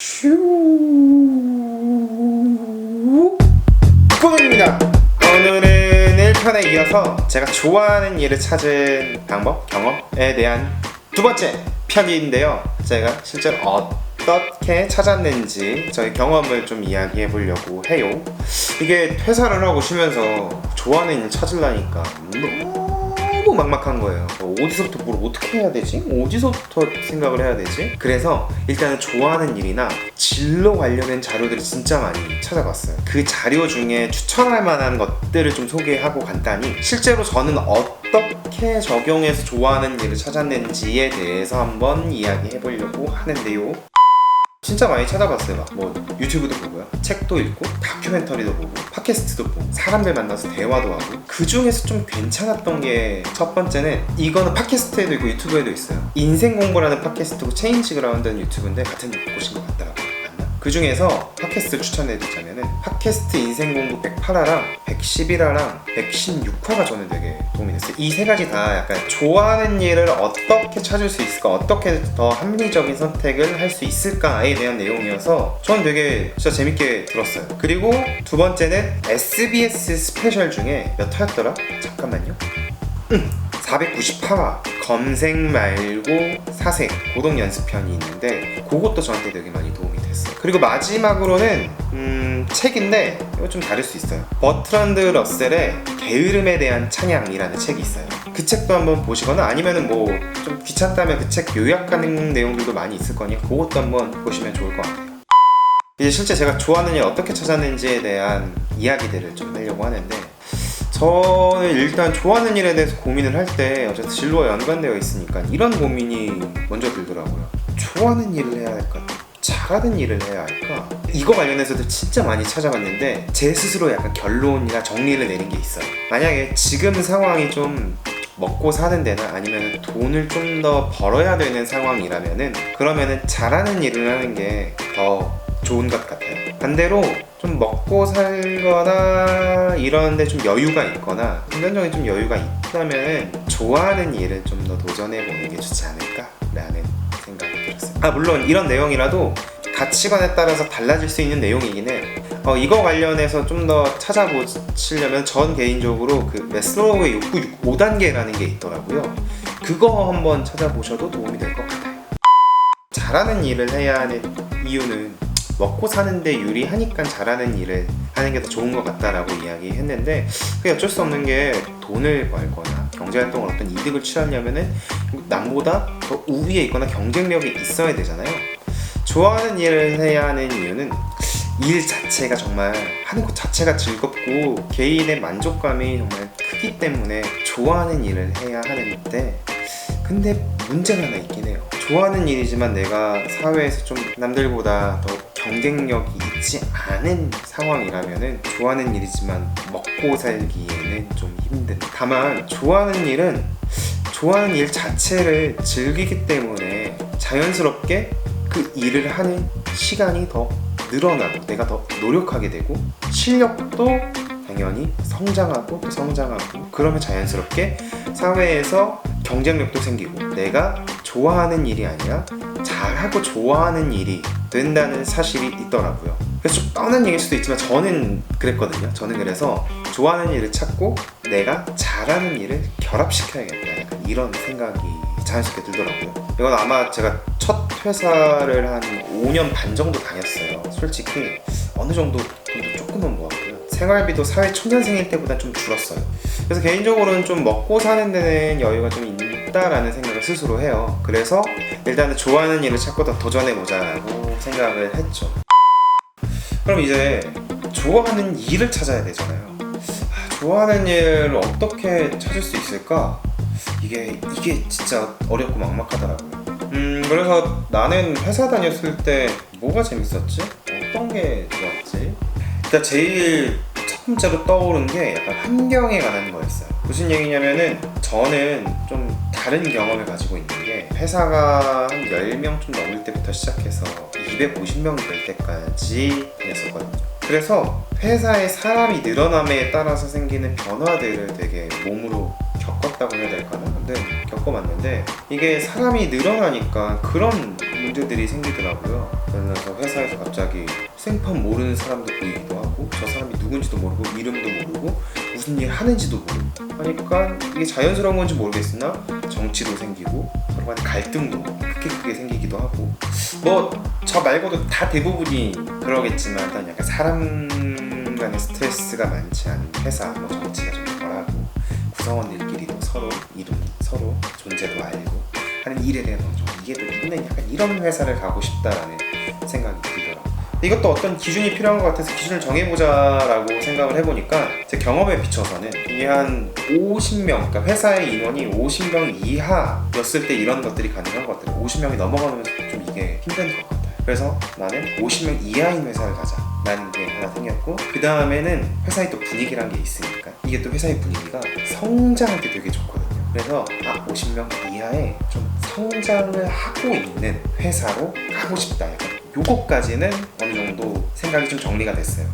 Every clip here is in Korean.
슈 꾸입니다 오늘은 1편에 이어서 제가 좋아하는 일을 찾은 방법, 경험에 대한 두 번째 편인데요 제가 실제로 어떻게 찾았는지 저희 경험을 좀 이야기해 보려고 해요 이게 퇴사를 하고 쉬면서 좋아하는 일 찾으려니까 너무 막막한 거예요. 뭐 어디서부터 뭘 어떻게 해야 되지? 어디서부터 생각을 해야 되지? 그래서 일단은 좋아하는 일이나 진로 관련된 자료들을 진짜 많이 찾아봤어요. 그 자료 중에 추천할 만한 것들을 좀 소개하고 간단히 실제로 저는 어떻게 적용해서 좋아하는 일을 찾았는지에 대해서 한번 이야기해 보려고 하는데요. 진짜 많이 찾아봤어요. 막뭐 유튜브도 보고요, 책도 읽고, 다큐멘터리도 보고, 팟캐스트도 보고, 사람들 만나서 대화도 하고. 그 중에서 좀 괜찮았던 게 첫 번째는 이거는 팟캐스트에도 있고 유튜브에도 있어요. 인생 공부라는 팟캐스트고 체인지 그라운드는 유튜브인데 같은 곳인 것 같더라고요. 그 중에서 팟캐스트 추천해드리자면은 팟캐스트 인생 공부 108화랑 111화랑 116화가 저는 되게 도움이 됐어요. 이 세 가지 다 약간 좋아하는 일을 어떻게 찾을 수 있을까, 어떻게 더 합리적인 선택을 할 수 있을까에 대한 내용이어서 저는 되게 진짜 재밌게 들었어요. 그리고 두 번째는 SBS 스페셜 중에 몇 화였더라? 잠깐만요. 498화 검색 말고 사색 고동 연습편이 있는데 그것도 저한테 되게 많이 도움이 됐어요. 그리고 마지막으로는 음, 책인데 이거 좀 다를 수 있어요. 버트란드 러셀의 게으름에 대한 찬양이라는 책이 있어요. 그 책도 한번 보시거나 아니면은 뭐 좀 귀찮다면 그 책 요약하는 내용들도 많이 있을 거니까 그것도 한번 보시면 좋을 것 같아요. 이제 실제 제가 좋아하는 일 어떻게 찾았는지에 대한 이야기들을 좀 하려고 하는데 저는 일단 좋아하는 일에 대해서 고민을 할 때 어쨌든 진로와 연관되어 있으니까 이런 고민이 먼저 들더라고요. 좋아하는 일을 해야 할까? 잘하는 일을 해야 할까? 이거 관련해서도 진짜 많이 찾아봤는데 제 스스로 약간 결론이나 정리를 내린 게 있어요. 만약에 지금 상황이 좀 먹고 사는 데나 아니면 돈을 좀 더 벌어야 되는 상황이라면은 그러면은 잘하는 일을 하는 게 더 좋은 것 같아요. 반대로 좀 먹고 살거나 이런데 좀 여유가 있거나 금전적인 좀 여유가 있다면 좋아하는 일을 좀 더 도전해 보는 게 좋지 않을까라는 생각이 들었어요. 아 물론 이런 내용이라도 가치관에 따라서 달라질 수 있는 내용이긴 해요. 어, 이거 관련해서 좀 더 찾아보시려면 전 개인적으로 그 메슬로우의 욕구 5단계라는 게 있더라고요. 그거 한번 찾아보셔도 도움이 될 것 같아요. 잘하는 일을 해야 하는 이유는 먹고 사는데 유리하니까 잘하는 일을 하는 게 더 좋은 것 같다라고 이야기했는데 그게 어쩔 수 없는 게 돈을 벌거나 경제활동을 어떤 이득을 취하려면은 남보다 더 우위에 있거나 경쟁력이 있어야 되잖아요. 좋아하는 일을 해야 하는 이유는 일 자체가 정말 하는 것 자체가 즐겁고 개인의 만족감이 정말 크기 때문에 좋아하는 일을 해야 하는데 근데 문제가 하나 있긴 해요. 좋아하는 일이지만 내가 사회에서 좀 남들보다 더 경쟁력이 있지 않은 상황이라면은 좋아하는 일이지만 먹고 살기에는 좀 힘든. 다만 좋아하는 일은 좋아하는 일 자체를 즐기기 때문에 자연스럽게 그 일을 하는 시간이 더 늘어나고 내가 더 노력하게 되고 실력도 당연히 성장하고 또 성장하고 그러면 자연스럽게 사회에서 경쟁력도 생기고 내가 좋아하는 일이 아니라 잘하고 좋아하는 일이 된다는 사실이 있더라고요. 그래서 좀 뻔한 얘기일 수도 있지만 저는 그랬거든요. 저는 그래서 좋아하는 일을 찾고 내가 잘하는 일을 결합시켜야겠다. 약간 이런 생각이 자연스럽게 들더라고요. 이건 아마 제가 첫 회사를 한 5년 반 정도 다녔어요. 솔직히 어느 정도 조금은 모았고요. 생활비도 사회 초년생일 때보다 좀 줄었어요. 그래서 개인적으로는 좀 먹고 사는 데는 여유가 좀 있다라는 생각을 스스로 해요. 그래서 일단은 좋아하는 일을 찾고 더 도전해보자라고 생각을 했죠. 그럼 이제 좋아하는 일을 찾아야 되잖아요. 아, 좋아하는 일을 어떻게 찾을 수 있을까? 이게 이게 진짜 어렵고 막막하더라고요. 음 그래서 나는 회사 다녔을 때 뭐가 재밌었지? 어떤 게 좋았지? 일단 제일 첫 번째로 떠오른 게 약간 환경에 관한 거였어요. 무슨 얘기냐면은 저는 좀 다른 경험을 가지고 있는 게 회사가 한 10명 좀 넘을 때부터 시작해서 250명 될 때까지 다녔었거든요. 그래서 회사에 사람이 늘어남에 따라서 생기는 변화들을 되게 몸으로 겪었다고 해야 될까나? 근데 겪어봤는데 이게 사람이 늘어나니까 그런 문제 일들이 생기더라고요. 그러면서 회사에서 갑자기 생판 모르는 사람도 보이기도 하고 저 사람이 누군지도 모르고 이름도 모르고 무슨 일 하는지도 모르고 하니까 이게 자연스러운 건지 모르겠으나 정치도 생기고 서로 간에 갈등도 크게 크게 생기기도 하고. 뭐 저 말고도 다 대부분이 그러겠지만 일단 약간 사람 간의 스트레스가 많지 않은 회사 뭐 정치가 좀 덜하고 구성원들끼리도 서로 이름 서로 존재도 알고 하는 일에 대한 어느 정도 이해도 있는 약간 이런 회사를 가고 싶다라는 생각이 이것도 어떤 기준이 필요한 것 같아서 기준을 정해보자라고 생각을 해보니까 제 경험에 비춰서는 이게 한 50명, 그러니까 회사의 인원이 50명 이하였을 때 이런 것들이 가능한 것 같아요. 50명이 넘어가면 좀 이게 힘든 것 같아요. 그래서 나는 50명 이하인 회사를 가자. 라는 게 하나 생겼고 그 다음에는 회사의 또 분위기란 게 있으니까 이게 또 회사의 분위기가 성장할 때 되게 좋거든요 그래서 아 50명 이하의 좀 성장을 하고 있는 회사로 가고 싶다 약간 요거까지는 생각이 좀 정리가 됐어요.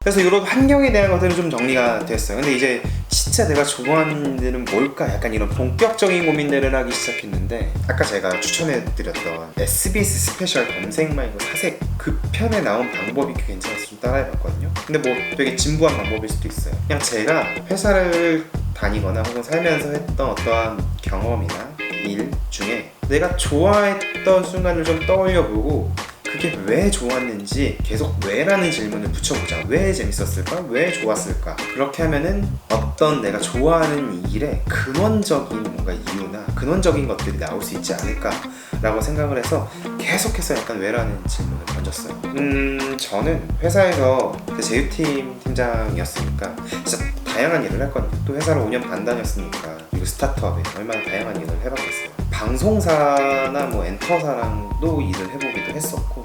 그래서 이런 환경에 대한 것들은 좀 정리가 됐어요. 근데 이제 진짜 내가 좋아하는 일은 뭘까? 약간 이런 본격적인 고민들을 하기 시작했는데 아까 제가 추천해드렸던 SBS 스페셜 검색 말고 사색 그 편에 나온 방법이 꽤 괜찮아서 좀 따라해봤거든요. 근데 뭐 되게 진부한 방법일 수도 있어요. 그냥 제가 회사를 다니거나 혹은 살면서 했던 어떠한 경험이나 일 중에 내가 좋아했던 순간을 좀 떠올려보고 그게 왜 좋았는지 계속 왜라는 질문을 붙여보자. 왜 재밌었을까? 왜 좋았을까? 그렇게 하면은 어떤 내가 좋아하는 일에 근원적인 뭔가 이유나 근원적인 것들이 나올 수 있지 않을까라고 생각을 해서 계속해서 약간 왜라는 질문을 던졌어요. 음, 저는 회사에서 그 제휴팀 팀장이었으니까 진짜 다양한 일을 했거든요. 또 회사를 5년 반 다녔으니까 그리고 스타트업에 얼마나 다양한 일을 해봤겠어요. 방송사나 뭐 엔터사랑도 일을 해보기도 했었고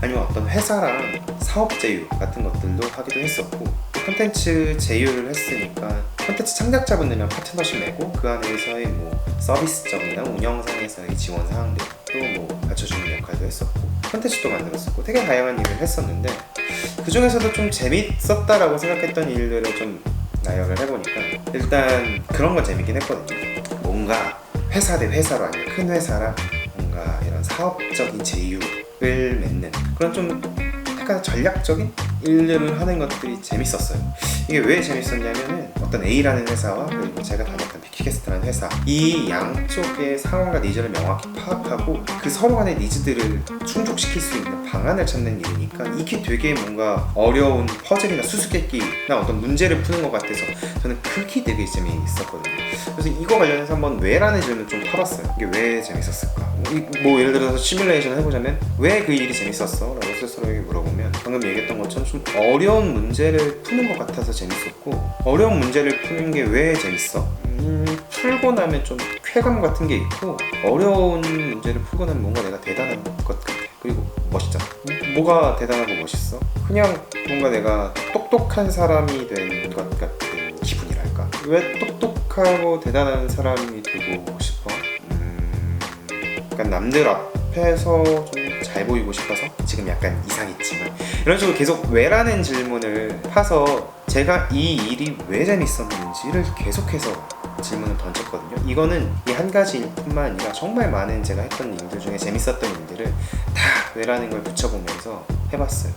아니면 어떤 회사랑 사업 제휴 같은 것들도 하기도 했었고 콘텐츠 제휴를 했으니까 콘텐츠 창작자분들이랑 파트너십 맺고 그 안에서의 뭐 서비스적이나 운영상에서의 지원 사항들 또뭐 받쳐주는 역할도 했었고 콘텐츠도 만들었었고 되게 다양한 일을 했었는데 그 중에서도 좀 재밌었다라고 생각했던 일들을 좀 나열을 해보니까 일단 그런 건 재밌긴 했거든요. 뭔가 회사 대 회사로 아니면 큰 회사랑 뭔가 이런 사업적인 제휴를 맺는 그런 좀 약간 전략적인 일들을 하는 것들이 재밌었어요. 이게 왜 재밌었냐면은 어떤 A라는 회사와 그리고 제가 다녔던 비키캐스트라는 회사 이 양쪽의 상황과 니즈를 명확히 파악하고 그 서로 간의 니즈들을 충족시킬 수 있는 방안을 찾는 일이니까 이게 되게 뭔가 어려운 퍼즐이나 수수께끼나 어떤 문제를 푸는 것 같아서 저는 그게 되게 재미있었거든요. 그래서 이거 관련해서 한번 왜라는 질문을 좀 팔았어요. 이게 왜 재밌었을까? 뭐, 이- 뭐 예를 들어서 시뮬레이션을 해보자면 왜 그 일이 재밌었어? 라고 스스로에게 물어보면 방금 얘기했던 것처럼 좀 어려운 문제를 푸는 것 같아서 재밌었고 어려운 문제를 푸는 게 왜 재밌어? 음, 풀고 나면 좀 쾌감 같은 게 있고 어려운 문제를 풀고 나면 뭔가 내가 대단한 것 같아. 그리고 멋있잖아. 뭐가 대단하고 멋있어? 그냥 뭔가 내가 똑똑한 사람이 된 것 같은 기분이랄까. 왜 똑똑하고 대단한 사람이 되고 싶어? 음, 약간 남들 앞에서 좀 잘 보이고 싶어서 지금 약간 이상했지만 이런 식으로 계속 왜라는 질문을 파서 제가 이 일이 왜 재밌었는지를 계속해서 질문을 던졌거든요. 이거는 이 한 가지 일뿐만 아니라 정말 많은 제가 했던 일들 중에 재밌었던 일들을 다 왜라는 걸 붙여보면서 해봤어요.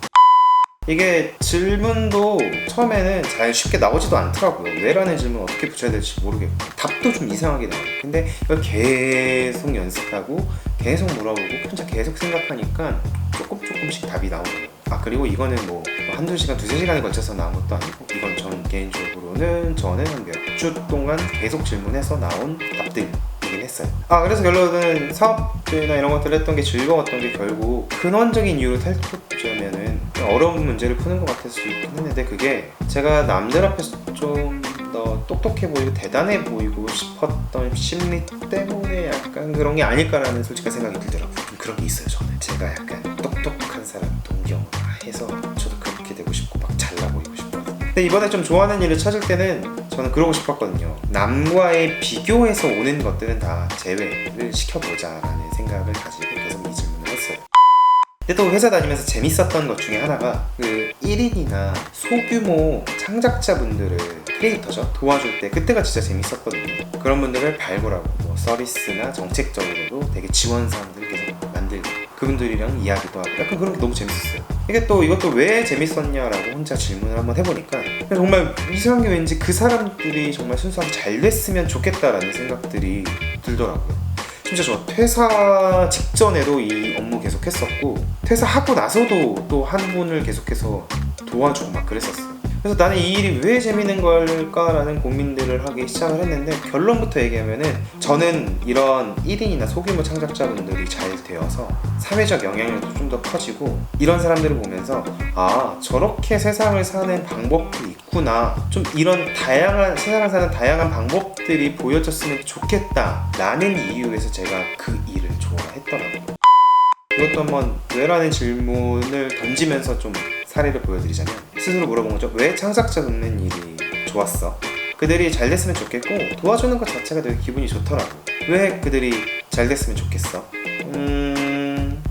이게 질문도 처음에는 잘 쉽게 나오지도 않더라고요. 왜라는 질문 어떻게 붙여야 될지 모르겠고 답도 좀 이상하게 나와요. 근데 이걸 계속 연습하고 계속 물어보고 혼자 계속 생각하니까 조금 조금씩 답이 나오더라고요. 아 그리고 이거는 뭐 한두 시간, 두세 시간에 걸쳐서 나온 것도 아니고 이건 전 개인적으로는 저는 한 몇 주 동안 계속 질문해서 나온 답들이긴 했어요. 아 그래서 결론은 사업이나 이런 것들을 했던 게 즐거웠던 게 결국 근원적인 이유로 탈출하면은 어려운 문제를 푸는 것 같을 수 있긴 했는데 그게 제가 남들 앞에서 좀 더 똑똑해 보이고 대단해 보이고 싶었던 심리 때문에 약간 그런 게 아닐까라는 솔직한 생각이 들더라고요. 좀 그런 게 있어요 저는. 제가 약간 똑똑한 사람 동경 해서 저도 그렇게 되고 싶고 막 잘나 보이고 싶거든요. 근데 이번에 좀 좋아하는 일을 찾을 때는 저는 그러고 싶었거든요. 남과의 비교해서 오는 것들은 다 제외를 시켜보자라는 생각을 가지고 계속 이 질문을 했어요. 근데 또 회사 다니면서 재밌었던 것 중에 하나가 그 1인이나 소규모 창작자분들을 크리에이터죠 도와줄 때 그때가 진짜 재밌었거든요 그런 분들을 발굴하고 뭐 서비스나 정책적으로도 되게 지원 사항들 계속 만들고 그분들이랑 이야기도 하고 약간 그런 게 너무 재밌었어요. 이게 또 이것도 왜 재밌었냐라고 혼자 질문을 한번 해보니까 정말 이상한 게 왠지 그 사람들이 정말 순수하게 잘 됐으면 좋겠다라는 생각들이 들더라고요. 심지어 저 퇴사 직전에도 이 업무 계속 했었고 퇴사하고 나서도 또 한 분을 계속해서 도와주고 막 그랬었어요. 그래서 나는 이 일이 왜 재밌는 걸까라는 고민들을 하기 시작을 했는데 결론부터 얘기하면은 저는 이런 1인이나 소규모 창작자분들이 잘 되어서 사회적 영향력도 좀 더 커지고 이런 사람들을 보면서 아 저렇게 세상을 사는 방법도 있구나 좀 이런 다양한 세상을 사는 다양한 방법들이 보여졌으면 좋겠다 라는 이유에서 제가 그 일을 좋아했더라고요. 이것도 한번 왜라는 질문을 던지면서 좀 사례를 보여드리자면 스스로 물어본 거죠. 왜 창작자 돕는 일이 좋았어? 그들이 잘 됐으면 좋겠고 도와주는 것 자체가 되게 기분이 좋더라고. 왜 그들이 잘 됐으면 좋겠어? 음,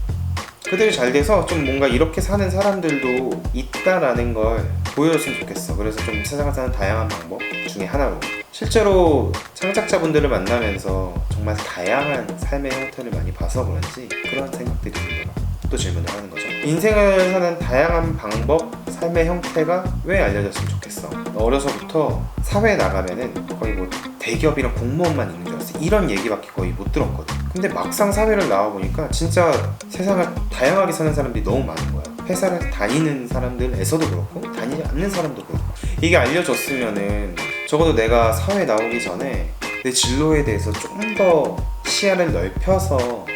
그들이 잘 돼서 좀 뭔가 이렇게 사는 사람들도 있다라는 걸 보여줬으면 좋겠어. 그래서 좀 세상을 사는 다양한 방법 중에 하나로 실제로 창작자분들을 만나면서 정말 다양한 삶의 형태를 많이 봐서 그런지 그런 생각들이 들더라고요. 또 질문을 하는 거죠. 인생을 사는 다양한 방법, 삶의 형태가 왜 알려졌으면 좋겠어? 어려서부터 사회에 나가면은 거의 뭐 대기업이랑 공무원만 있는 줄 알았어. 이런 얘기밖에 거의 못 들었거든. 근데 막상 사회를 나와 보니까 진짜 세상을 다양하게 사는 사람들이 너무 많은 거야. 회사를 다니는 사람들에서도 그렇고 다니지 않는 사람도 그렇고 이게 알려졌으면은 적어도 내가 사회에 나오기 전에 내 진로에 대해서 조금 더 시야를 넓혀서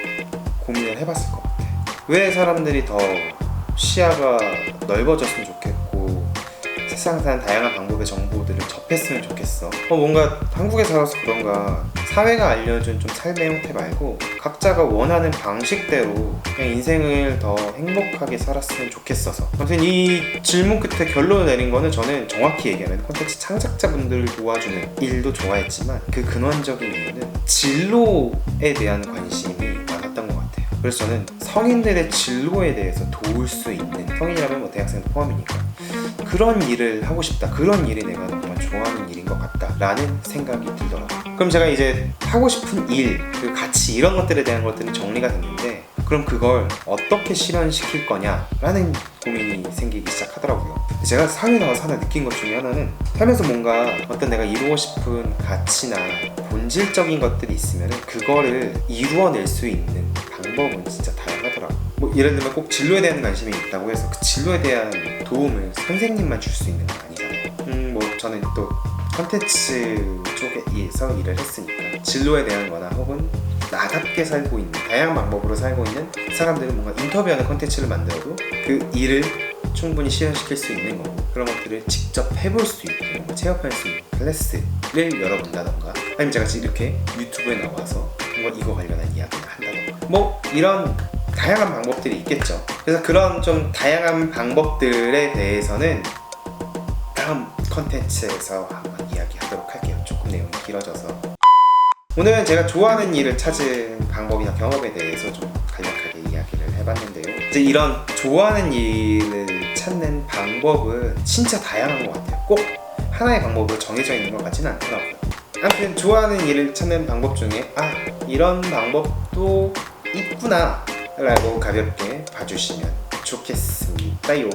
고민을 해봤을 것 같아. 왜 사람들이 더 시야가 넓어졌으면 좋겠고 세상 사는 다양한 방법의 정보들을 접했으면 좋겠어. 어, 뭔가 한국에 살아서 그런가 사회가 알려준 좀 삶의 형태 말고 각자가 원하는 방식대로 그냥 인생을 더 행복하게 살았으면 좋겠어서. 아무튼 이 질문 끝에 결론을 내린 거는 저는 정확히 얘기하면 콘텐츠 창작자분들을 도와주는 일도 좋아했지만 그 근원적인 이유는 진로에 대한 관심이 많았던 것 같아요. 그래서 저는 성인들의 진로에 대해서 도울 수 있는 성인이라면 뭐 대학생도 포함이니까 그런 일을 하고 싶다. 그런 일이 내가 정말 좋아하는 일인 것 같다 라는 생각이 들더라고요. 그럼 제가 이제 하고 싶은 일, 그 가치 이런 것들에 대한 것들은 정리가 됐는데 그럼 그걸 어떻게 실현시킬 거냐라는 고민이 생기기 시작하더라고요. 제가 사회 나와서 하나 느낀 것 중에 하나는 살면서 뭔가 어떤 내가 이루고 싶은 가치나 본질적인 것들이 있으면 그거를 이루어낼 수 있는 방법은 진짜 다양하더라고요. 뭐 예를 들면 꼭 진로에 대한 관심이 있다고 해서 그 진로에 대한 도움을 선생님만 줄 수 있는 건 아니잖아요. 음, 뭐 저는 또 컨텐츠 쪽에서 일을 했으니까 진로에 대한 거나 혹은 나답게 살고 있는 다양한 방법으로 살고 있는 사람들은 뭔가 인터뷰하는 컨텐츠를 만들어도 그 일을 충분히 실현시킬 수 있는 거고 그런 것들을 직접 해볼 수 뭔가 체험할 수 있는 클래스를 열어본다던가 아니면 제가 이렇게 유튜브에 나와서 뭔가 이거 관련한 이야기를 한다던가 뭐 이런 다양한 방법들이 있겠죠 그래서 그런 좀 다양한 방법들에 대해서는 다음 컨텐츠에서 한번 이야기하도록 할게요 조금 내용이 길어져서 오늘은 제가 좋아하는 일을 찾은 방법이나 경험에 대해서 좀 간략하게 이야기를 해봤는데요. 이제 이런 좋아하는 일을 찾는 방법은 진짜 다양한 것 같아요. 꼭 하나의 방법으로 정해져 있는 것 같지는 않더라고요. 아무튼 좋아하는 일을 찾는 방법 중에 아 이런 방법도 있구나 라고 가볍게 봐주시면 좋겠습니다요.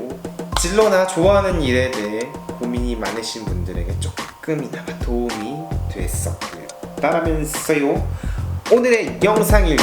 진로나 좋아하는 일에 대해 고민이 많으신 분들에게 조금이나마 도움이 됐었고요. 따라면서요 오늘의 영상을